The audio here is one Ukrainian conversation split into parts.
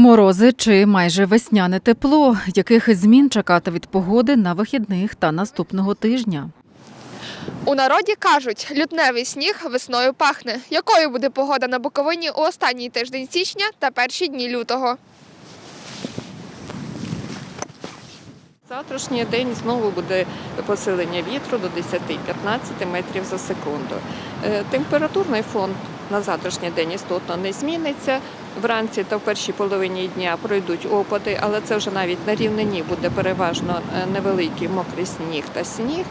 Морози чи майже весняне тепло, яких змін чекати від погоди на вихідних та наступного тижня. У народі кажуть, лютневий сніг весною пахне. Якою буде погода на Буковині у останній тиждень січня та перші дні лютого? Завтрашній день знову буде посилення вітру до 10-15 метрів за секунду. Е, Температурний фон на завтрашній день істотно не зміниться. Вранці та в першій половині дня пройдуть опади, але це вже навіть на рівнині буде переважно е, невеликий мокрий сніг та сніг.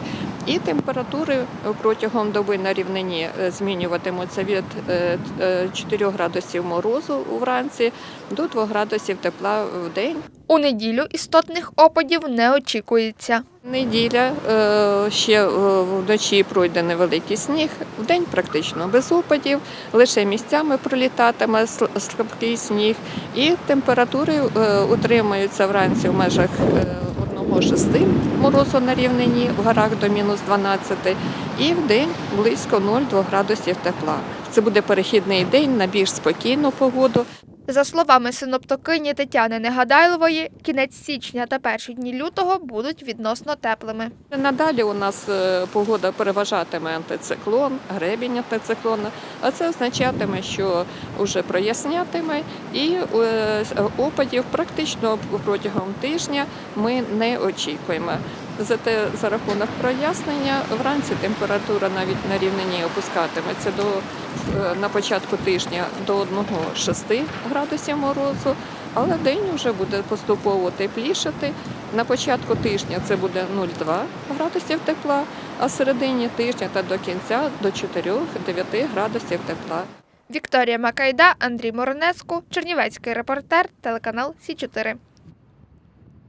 І температури протягом доби на рівнині е, змінюватимуться від е, е, 4 градусів морозу вранці до 2 градусів тепла в день. У неділю істотних опадів не очікується. Неділя е, ще е, вночі пройде невеликий сніг, вдень практично без опадів, лише місцями пролітатиме слабкий сніг, і температури е, утримуються вранці в межах е, 1-6 морозу на рівнині, в горах до мінус 12, і вдень близько 0-2 градусів тепла. Це буде перехідний день на більш спокійну погоду. За словами синоптокині Тетяни Негадайлової, кінець січня та перші дні лютого будуть відносно теплими. Надалі у нас е, погода переважатиме антициклон, гребінь антициклона, а це означатиме, що вже прояснятиме і е, опадів практично протягом тижня ми не очікуємо. Зате за рахунок прояснення вранці температура навіть на рівнині опускатиметься до е, на початку тижня до 1-6 градусів морозу, але день вже буде поступово теплішати. На початку тижня це буде 0,2 градусів тепла, а середині тижня та до кінця до 4-9 градусів тепла. Вікторія Макайда, Андрій Моронеску, Чернівецький репортер, телеканал Сі 4